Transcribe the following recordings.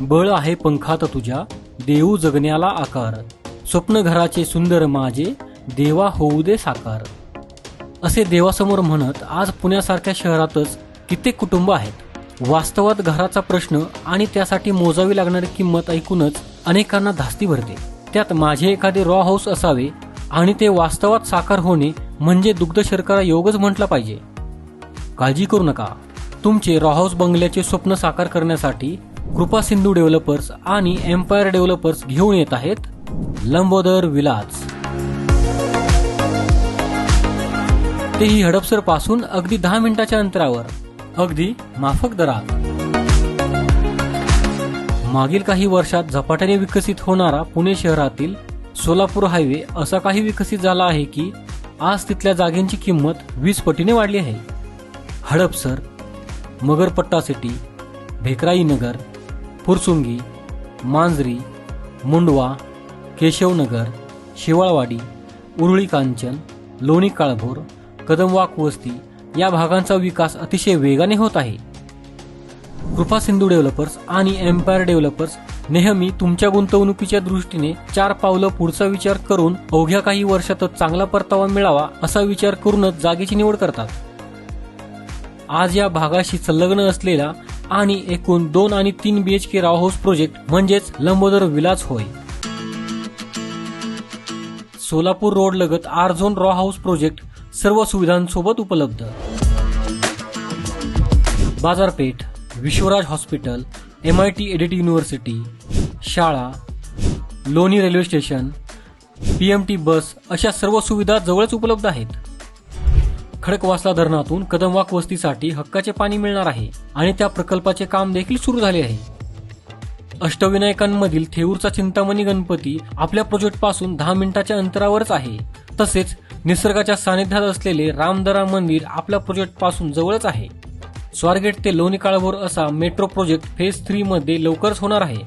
बळ आहे पंखात तुझ्या. देऊ जगण्याला आकार. स्वप्न घराचे सुंदर माझे देवा होऊ दे साकार. असे देवासमोर म्हणत आज पुण्यासारख्या शहरातच कित्येक कुटुंब आहेत. वास्तवात घराचा प्रश्न आणि त्यासाठी मोजावी लागणारी किंमत ऐकूनच अनेकांना धास्ती भरते. त्यात माझे एखादे रॉ हाऊस असावे आणि ते वास्तवात साकार होणे म्हणजे दुग्ध शर्करा योगच म्हटला पाहिजे. काळजी करू नका. तुमचे रॉ हाऊस बंगल्याचे स्वप्न साकार करण्यासाठी कृपा सिंधू डेव्हलपर्स आणि एम्पायर डेव्हलपर्स घेऊन येत आहेत लंबोदर विलास. तेही हडपसरपासून अगदी दहा मिनिटाच्या अंतरावर. अगदी माफक दरात. मागील काही वर्षात झपाट्याने विकसित होणारा पुणे शहरातील सोलापूर हायवे असा काही विकसित झाला आहे की आज तिथल्या जागेंची किंमत वीस पटीने वाढली आहे. हडपसर मगरपट्टा सिटी भेकराई नगर फुरसुंगी मांजरी मुंडवा केशवनगर शिवाळवाडी उरुळी कांचन लोणी काळभोर कदमवाक वस्ती या भागांचा विकास अतिशय वेगाने होत आहे. कृपा सिंधू डेव्हलपर्स आणि एम्पायर डेव्हलपर्स नेहमी तुमच्या गुंतवणुकीच्या दृष्टीने चार पावलं पुढचा विचार करून अवघ्या काही वर्षातच चांगला परतावा मिळावा असा विचार करूनच जागेची निवड करतात. आज या भागाशी संलग्न असलेला आणि एकूण दोन आणि तीन बीएचके राव हाऊस प्रोजेक्ट म्हणजेच लंबोदर विलास होय. सोलापूर रोड लगत R zone row house project सर्व सुविधांसोबत उपलब्ध. बाजारपेठ Vishwaraj hospital M I T ADT university शाळा Loni railway station P M T bus अशा सर्व सुविधा जवळच उपलब्ध आहेत. खडकवासला धरणातून कदमवाक वस्तीसाठी हक्काचे पाणी मिळणार आहे आणि त्या प्रकल्पाचे काम देखील सुरू झाले आहे. अष्टविनायकांमधील थेऊरचा चिंतामणी गणपती आपल्या प्रोजेक्टपासून दहा मिनिटाच्या अंतरावरच आहे. तसेच निसर्गाच्या सानिध्यात असलेले रामदरा मंदिर आपल्या प्रोजेक्टपासून जवळच आहे. स्वारगेट ते लोणी काळभोर असा मेट्रो प्रोजेक्ट फेज थ्री मध्ये लवकरच होणार आहे.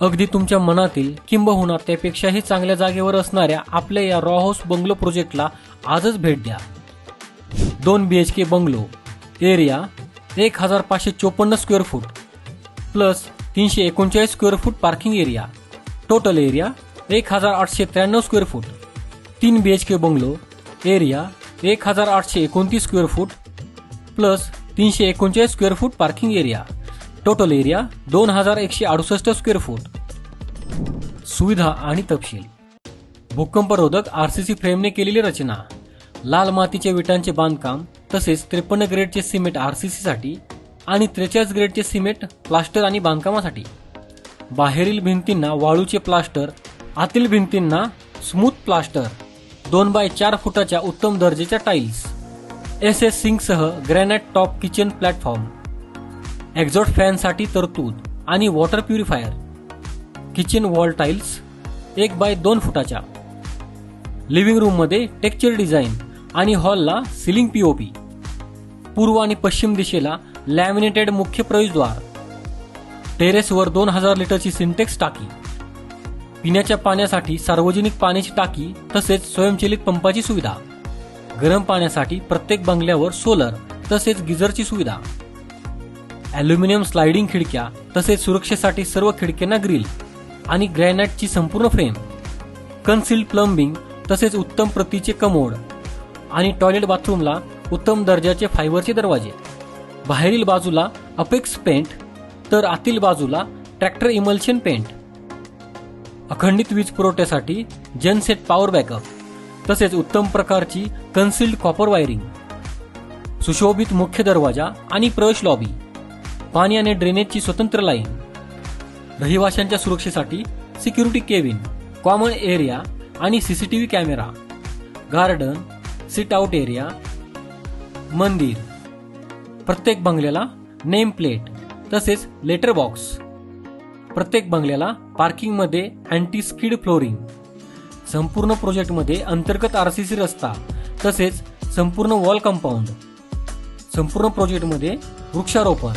अगदी तुमच्या मनातील किंबहुना त्यापेक्षाही चांगल्या जागेवर असणाऱ्या आपल्या या रॉ हाऊस बंगलो प्रोजेक्टला आजच भेट द्या. दोन B H K bungalow area एक हजार पाचशे चोपन्न स्क्वेअर फूट प्लस तीनशे एकोणचाळीस square foot parking area total area एक हजार आठशे त्र्याण्णव स्क्वेअर फूट तीन B H K bungalow area एक हजार आठशे एकोणतीस स्क्वेअर फूट प्लस तीनशे एकोणचाळीस square foot parking area total area दोन हजार एकशे अडुसष्ट स्क्वेअर फूट सुविधा आणि तपशील. भूकंपरोधक आरसीसी फ्रेमने केलेली रचना. लाल मातीच्या विटांचे बांधकाम तसेच त्रेपन्न ग्रेडचे सिमेंट आरसीसी साठी आणि त्रेचाळीस ग्रेडचे सिमेंट प्लास्टर आणि बांधकामासाठी. बाहेरील भिंतींना वाळूचे प्लास्टर आतील भिंतींना स्मूथ प्लास्टर दोन बाय चार फुटाच्या उत्तम दर्जेच्या tiles S S सिंकसह granite top kitchen platform. Exhaust फॅनसाठी तरतूद आणि water purifier. Kitchen wall tiles एक बाय दोन फुटाच्या. लिव्हिंग रूममध्ये टेक्चर डिझाईन आणि हॉलला सिलिंग पीओपी पूर्व आणि पश्चिम दिशेला लॅमिनेटेड मुख्य प्रवेशद्वार. टेरेसवर दोन हजार लिटरची सिंटेक्स टाकी. पिण्याच्या पाण्यासाठी सार्वजनिक पाण्याची टाकी तसेच स्वयंचलित पंपाची सुविधा. गरम पाण्यासाठी प्रत्येक बंगल्यावर सोलर तसेच गिझरची सुविधा. ॲल्युमिनियम स्लायडिंग खिडक्या तसेच सुरक्षेसाठी सर्व खिडक्यांना ग्रिल आणि ग्रॅनाइटची संपूर्ण फ्रेम. कन्सिल्ड प्लंबिंग तसेच उत्तम प्रतीचे कमोड. आणि टॉयलेट बाथरूमला उत्तम दर्जाचे फायबरचे दरवाजे. बाहेरील बाजूला अपेक्स पेंट तर आतील बाजूला ट्रॅक्टर इमल्शन पेंट. अखंडित वीज पुरवठ्यासाठी जनसेट पॉवर बॅकअप तसेच उत्तम प्रकारची कन्सिल्ड कॉपर वायरिंग. सुशोभित मुख्य दरवाजा आणि प्रवेश लॉबी. पाणी आणि ड्रेनेजची स्वतंत्र लाईन. रहिवाशांच्या सुरक्षेसाठी सिक्युरिटी केविन कॉमन एरिया आणि CCTV camera. Garden sit out area मंदिर प्रत्येक बंगल्याला नेम प्लेट तसेच लेटर बॉक्स प्रत्येक बंगल्याला पार्किंगमध्ये अँटी स्किड फ्लोरिंग संपूर्ण प्रोजेक्टमध्ये अंतर्गत आरसीसी रस्ता तसेच संपूर्ण वॉल कंपाऊंड संपूर्ण प्रोजेक्टमध्ये वृक्षारोपण.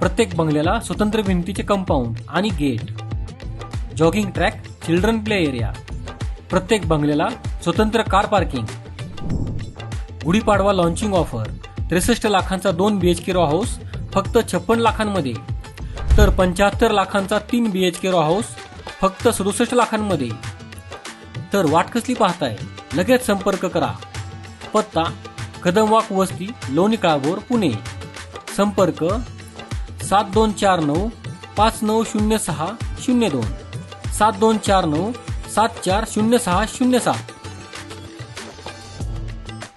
प्रत्येक बंगल्याला स्वतंत्र भिंतीचे कंपाऊंड आणि gate jogging track children play area प्रत्येक बंगल्याला स्वतंत्र car parking Gudhi Padwa launching offer त्रेसष्ट लाखांचा दोन बीएचके रॉ हाऊस फक्त छप्पन लाखांमध्ये. तर पंच्याहत्तर लाखांचा तीन B H K row house फक्त सदुसष्ट लाखांमध्ये. तर वाट कसली पाहताय? लगेच संपर्क करा. पत्ता कदमवाक वस्ती लोणी काळभोर पुणे. संपर्क सात दोन चार नऊ पाच नऊ शून्य सहा शून्य दोन. सात दोन चार नऊ सात चार शून्य सहा शून्य सात.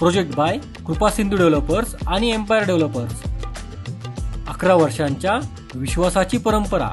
Project by Kripa Sindhu developers आणि एम्पायर डेव्हलपर्स. अकरा वर्षांच्या विश्वासाची परंपरा.